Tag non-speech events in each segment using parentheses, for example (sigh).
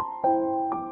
うん。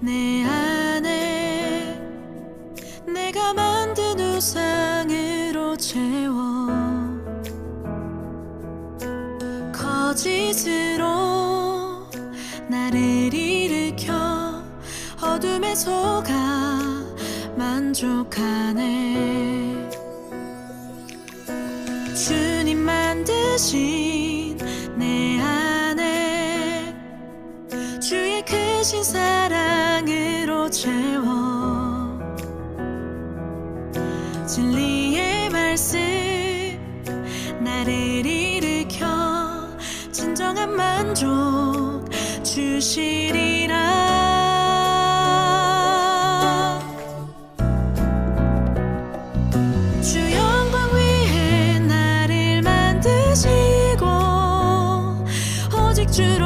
내 안에 내가 만든 우상으로 채워 거짓으로 나를 일으켜 어둠에 속아 만족하네. 주님 만드신 내 안에 주의 크신 사랑 진정한 만족 주시리라. 주 영광 위해 나를 만드시고 오직 주로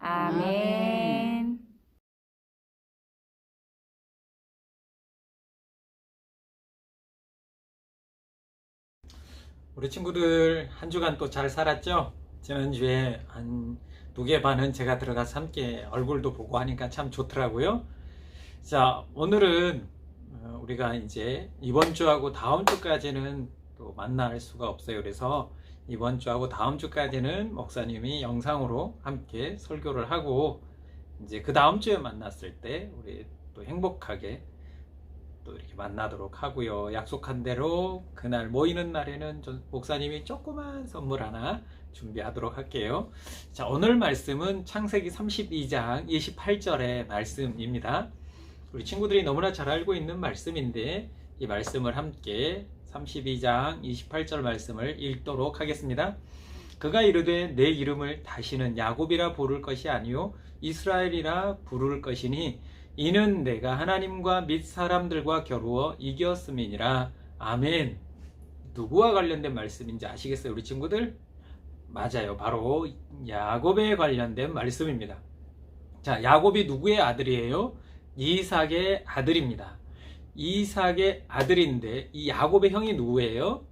아멘. 우리 친구들 한 주간 또 잘 살았죠? 지난주에 한 두 개 반은 제가 들어가서 함께 얼굴도 보고 하니까 참 좋더라고요. 자, 오늘은 어, 우리가 이제 이번 주하고 다음 주까지는 또 만날 수가 없어요. 그래서 이번 주하고 다음 주까지는 목사님이 영상으로 함께 설교를 하고 이제 그 다음 주에 만났을 때 우리 또 행복하게 또 이렇게 만나도록 하고요. 약속한 대로 그날 모이는 날에는 저- 목사님이 조그만 선물 하나 준비하도록 할게요. 자, 오늘 말씀은 창세기 32장 28절의 말씀입니다. 우리 친구들이 너무나 잘 알고 있는 말씀인데 이 말씀을 함께 32장 28절 말씀을 읽도록 하겠습니다. 그가 이르되 내 이름을 다시는 야곱이라 부를 것이 아니요 이스라엘이라 부를 것이니 이는 내가 하나님과 및 사람들과 겨루어 이겼음이니라. 아멘. 누구와 관련된 말씀인지 아시겠어요, 우리 친구들? 맞아요. 바로 야곱에 관련된 말씀입니다. 자, 야곱이 누구의 아들이에요? 이삭의 아들입니다. 이삭의 아들인데 이 야곱의 형이 누구예요?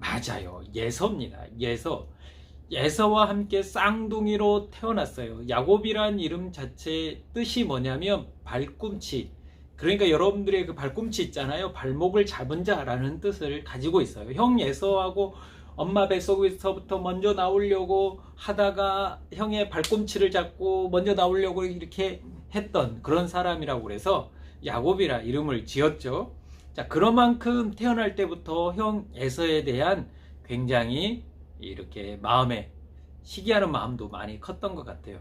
맞아요. 예서입니다. 예서. 예서와 함께 쌍둥이로 태어났어요. 야곱이란 이름 자체의 뜻이 뭐냐면 발꿈치. 그러니까 여러분들의 그 발꿈치 있잖아요. 발목을 잡은 자라는 뜻을 가지고 있어요. 형 예서하고 엄마 뱃속에서부터 먼저 나오려고 하다가 형의 발꿈치를 잡고 먼저 나오려고 이렇게 했던 그런 사람이라고 그래서 야곱이라 이름을 지었죠. 자, 그런 만큼 태어날 때부터 형 에서에 대한 굉장히 이렇게 마음에 시기하는 마음도 많이 컸던 것 같아요.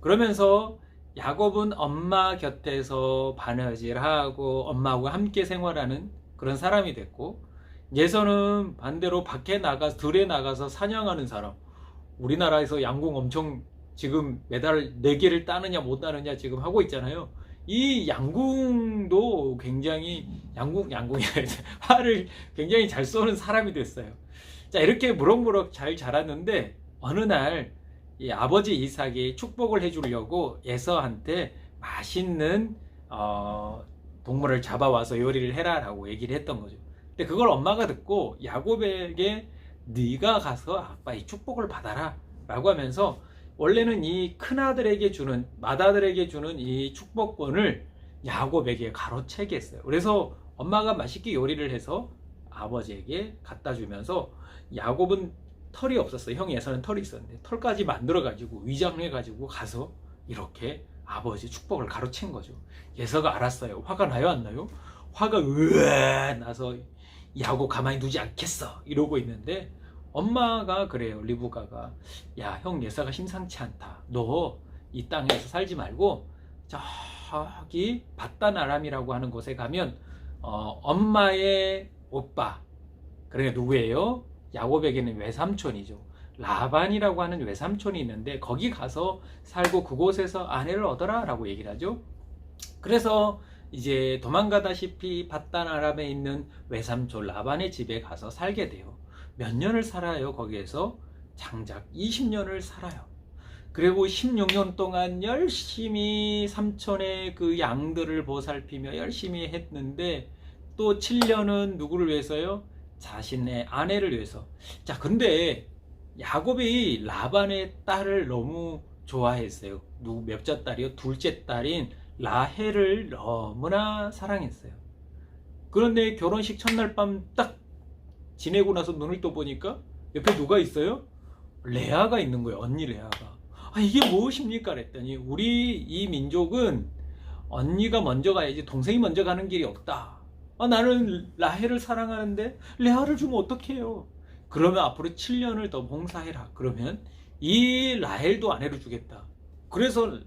그러면서 야곱은 엄마 곁에서 바느질하고 엄마하고 함께 생활하는 그런 사람이 됐고 예서는 반대로 밖에 나가 들에 나가서 사냥하는 사람. 우리나라에서 양궁 엄청 지금 메달 4개를 따느냐 못 따느냐 지금 하고 있잖아요. 이 양궁도 굉장히 양궁 양궁이 (laughs) 화를 굉장히 잘 쏘는 사람이 됐어요. 자 이렇게 무럭무럭 잘 자랐는데 어느 날 이 아버지 이삭이 축복을 해주려고 예서한테 맛있는 어, 동물을 잡아와서 요리를 해라라고 얘기를 했던 거죠. 근데 그걸 엄마가 듣고 야곱에게 네가 가서 아빠의 축복을 받아라라고 하면서 원래는 이 큰아들에게 주는 맏아들에게 주는 이 축복권을 야곱에게 가로채게 했어요. 그래서 엄마가 맛있게 요리를 해서 아버지에게 갖다 주면서 야곱은 털이 없었어요. 형 예서는 털이 있었는데 털까지 만들어 가지고 위장해 가지고 가서 이렇게 아버지 축복을 가로챈 거죠. 예서가 알았어요. 화가 나요, 안 나요? 화가 으 나서 야곱 가만히 두지 않겠어 이러고 있는데 엄마가 그래요. 리브가가 야 형 예사가 심상치 않다. 너 이 땅에서 살지 말고 저기 바다나람이라고 하는 곳에 가면 어, 엄마의 오빠 그러니까 누구예요? 야곱에게는 외삼촌이죠. 라반이라고 하는 외삼촌이 있는데 거기 가서 살고 그곳에서 아내를 얻어라 라고 얘기를 하죠. 그래서 이제 도망가다시피 바단 아람에 있는 외삼촌 라반의 집에 가서 살게 돼요. 몇 년을 살아요, 거기에서? 장작 20년을 살아요. 그리고 16년 동안 열심히 삼촌의 그 양들을 보살피며 열심히 했는데 또 7년은 누구를 위해서요? 자신의 아내를 위해서. 자, 근데 야곱이 라반의 딸을 너무 좋아했어요. 누구 몇째 딸이요? 둘째 딸인 라헬을 너무나 사랑했어요. 그런데 결혼식 첫날 밤 딱 지내고 나서 눈을 떠보니까 옆에 누가 있어요? 레아가 있는 거예요. 언니 레아가. 아, 이게 무엇입니까? 그랬더니 우리 이 민족은 언니가 먼저 가야지 동생이 먼저 가는 길이 없다. 아, 나는 라헬을 사랑하는데 레아를 주면 어떡해요? 그러면 앞으로 7년을 더 봉사해라. 그러면 이 라헬도 아내로 주겠다. 그래서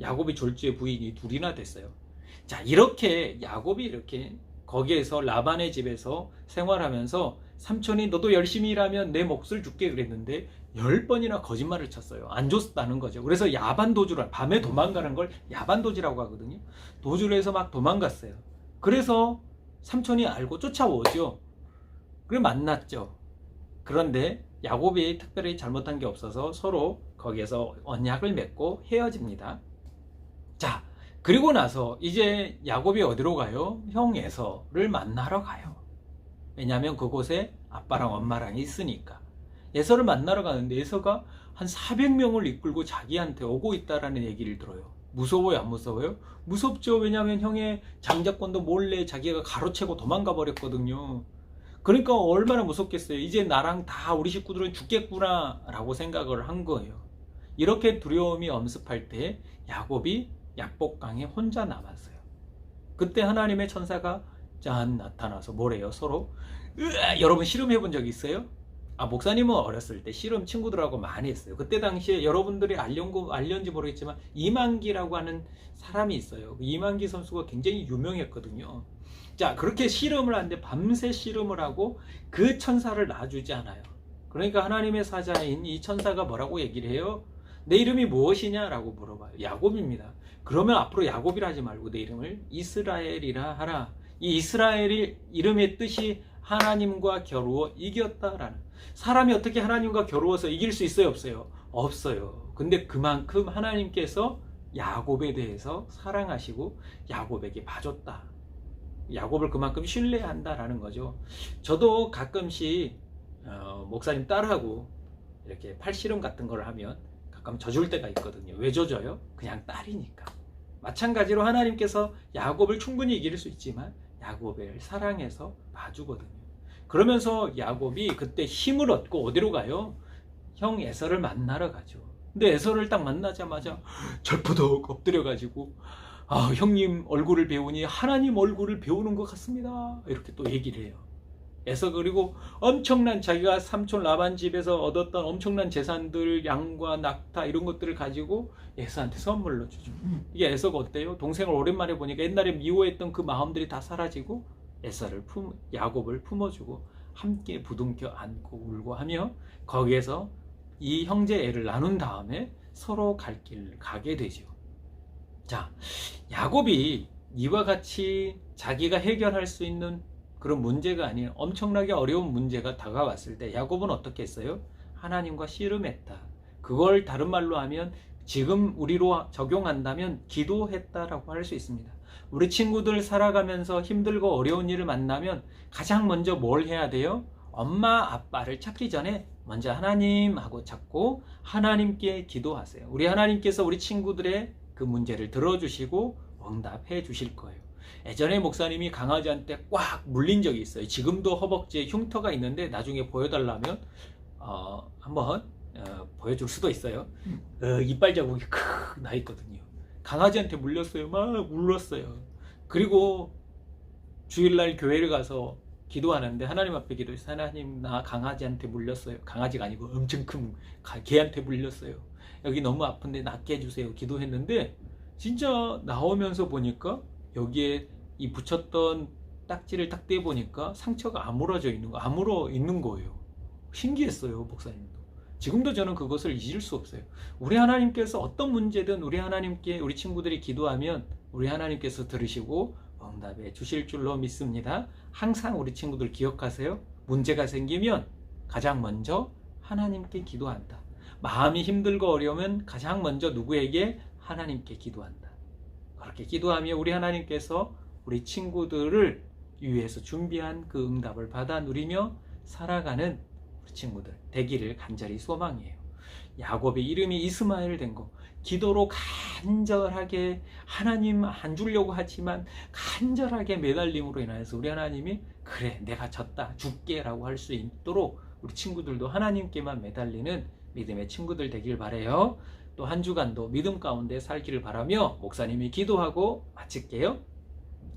야곱이 졸지의 부인이 둘이나 됐어요. 자, 이렇게 야곱이 이렇게 거기에서 라반의 집에서 생활하면서 삼촌이 너도 열심히 일하면 내 몫을 줄게 그랬는데 열 번이나 거짓말을 쳤어요. 안 줬다는 거죠. 그래서 야반 도주를 밤에 도망가는 걸 야반 도주라고 하거든요. 도주를 해서 막 도망갔어요. 그래서 삼촌이 알고 쫓아오죠. 그래 만났죠. 그런데 야곱이 특별히 잘못한 게 없어서 서로 거기에서 언약을 맺고 헤어집니다. 자, 그리고 나서 이제 야곱이 어디로 가요? 형 에서를 만나러 가요. 왜냐하면 그곳에 아빠랑 엄마랑 있으니까. 에서를 만나러 가는데 에서가 한 400명을 이끌고 자기한테 오고 있다라는 얘기를 들어요. 무서워요, 안 무서워요? 무섭죠. 왜냐하면 형의 장자권도 몰래 자기가 가로채고 도망가 버렸거든요. 그러니까 얼마나 무섭겠어요. 이제 나랑 다 우리 식구들은 죽겠구나 라고 생각을 한 거예요. 이렇게 두려움이 엄습할 때 야곱이 약복강에 혼자 남았어요. 그때 하나님의 천사가 짠 나타나서 뭐래요? 서로 으아, 여러분 씨름해 본 적 있어요? 아 목사님은 어렸을 때 씨름 친구들하고 많이 했어요. 그때 당시에 여러분들이 알련고 알련지 모르겠지만 이만기라고 하는 사람이 있어요. 그 이만기 선수가 굉장히 유명했거든요. 자 그렇게 씨름을 하는데 밤새 씨름을 하고 그 천사를 놔주지 않아요. 그러니까 하나님의 사자인 이 천사가 뭐라고 얘기를 해요? 내 이름이 무엇이냐라고 물어봐요. 야곱입니다. 그러면 앞으로 야곱이라 하지 말고 내 이름을 이스라엘이라 하라. 이 이스라엘이 이름의 뜻이 하나님과 겨루어 이겼다라는. 사람이 어떻게 하나님과 겨루어서 이길 수 있어요, 없어요? 없어요. 근데 그만큼 하나님께서 야곱에 대해서 사랑하시고 야곱에게 봐줬다. 야곱을 그만큼 신뢰한다라는 거죠. 저도 가끔씩 어, 목사님 딸하고 이렇게 팔씨름 같은 걸 하면 가끔 져줄 때가 있거든요. 왜 져줘요? 그냥 딸이니까. 마찬가지로 하나님께서 야곱을 충분히 이길 수 있지만 야곱을 사랑해서 봐주거든요. 그러면서 야곱이 그때 힘을 얻고 어디로 가요? 형 에서를 만나러 가죠. 근데 에서를 딱 만나자마자 절푸덕 엎드려가지고 아 형님 얼굴을 배우니 하나님 얼굴을 배우는 것 같습니다. 이렇게 또 얘기를 해요. 에서 그리고 엄청난 자기가 삼촌 라반 집에서 얻었던 엄청난 재산들 양과 낙타 이런 것들을 가지고 에서한테 선물로 주죠. 이게 에서가 어때요? 동생을 오랜만에 보니까 옛날에 미워했던 그 마음들이 다 사라지고 에서를 품 야곱을 품어주고 함께 부둥켜 안고 울고 하며 거기에서 이 형제 애를 나눈 다음에 서로 갈 길을 가게 되죠. 자, 야곱이 이와 같이 자기가 해결할 수 있는 그런 문제가 아닌 엄청나게 어려운 문제가 다가왔을 때 야곱은 어떻게 했어요? 하나님과 씨름했다. 그걸 다른 말로 하면 지금 우리로 적용한다면 기도했다라고 할 수 있습니다. 우리 친구들 살아가면서 힘들고 어려운 일을 만나면 가장 먼저 뭘 해야 돼요? 엄마, 아빠를 찾기 전에 먼저 하나님하고 찾고 하나님께 기도하세요. 우리 하나님께서 우리 친구들의 그 문제를 들어주시고 응답해 주실 거예요. 예전에 목사님이 강아지한테 꽉 물린 적이 있어요. 지금도 허벅지에 흉터가 있는데 나중에 보여달라면 어, 한번 어, 보여줄 수도 있어요. 어, 이빨 자국이 크나 있거든요. 강아지한테 물렸어요. 막 울었어요. 그리고 주일날 교회를 가서 기도하는데 하나님 앞에 기도해서 하나님 나 강아지한테 물렸어요. 강아지가 아니고 엄청 큰 가- 개한테 물렸어요. 여기 너무 아픈데 낫게 해주세요. 기도했는데 진짜 나오면서 보니까 여기에 이 붙였던 딱지를 딱 떼보니까 상처가 아물어져 있는 거, 아물어 있는 거예요. 신기했어요, 목사님도. 지금도 저는 그것을 잊을 수 없어요. 우리 하나님께서 어떤 문제든 우리 하나님께 우리 친구들이 기도하면 우리 하나님께서 들으시고 응답해 주실 줄로 믿습니다. 항상 우리 친구들 기억하세요. 문제가 생기면 가장 먼저 하나님께 기도한다. 마음이 힘들고 어려우면 가장 먼저 누구에게 하나님께 기도한다. 그렇게 기도하며 우리 하나님께서 우리 친구들을 위해서 준비한 그 응답을 받아 누리며 살아가는 우리 친구들 되기를 간절히 소망해요. 야곱의 이름이 이스마엘 된 거. 기도로 간절하게 하나님 안 주려고 하지만 간절하게 매달림으로 인하여서 우리 하나님이 그래 내가 졌다 죽게라고 할 수 있도록 우리 친구들도 하나님께만 매달리는 믿음의 친구들 되길 바래요. 또 한 주간도 믿음 가운데 살기를 바라며 목사님이 기도하고 마칠게요.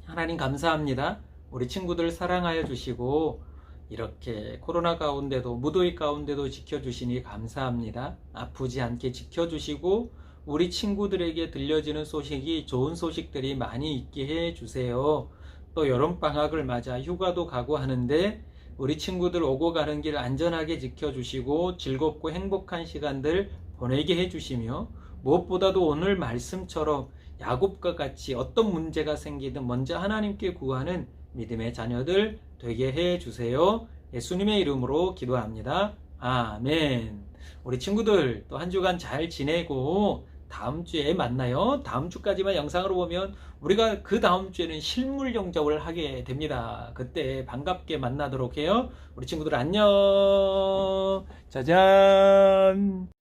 하나님 감사합니다. 우리 친구들 사랑하여 주시고 이렇게 코로나 가운데도 무더위 가운데도 지켜주시니 감사합니다. 아프지 않게 지켜주시고 우리 친구들에게 들려지는 소식이 좋은 소식들이 많이 있게 해 주세요. 또 여름 방학을 맞아 휴가도 가고 하는데 우리 친구들 오고 가는 길 안전하게 지켜주시고 즐겁고 행복한 시간들 보내게 해주시며 무엇보다도 오늘 말씀처럼 야곱과 같이 어떤 문제가 생기든 먼저 하나님께 구하는 믿음의 자녀들 되게 해 주세요. 예수님의 이름으로 기도합니다. 아멘. 우리 친구들 또 한 주간 잘 지내고 다음 주에 만나요. 다음 주까지만 영상으로 보면 우리가 그 다음 주에는 실물 영접을 하게 됩니다. 그때 반갑게 만나도록 해요. 우리 친구들 안녕. 짜잔.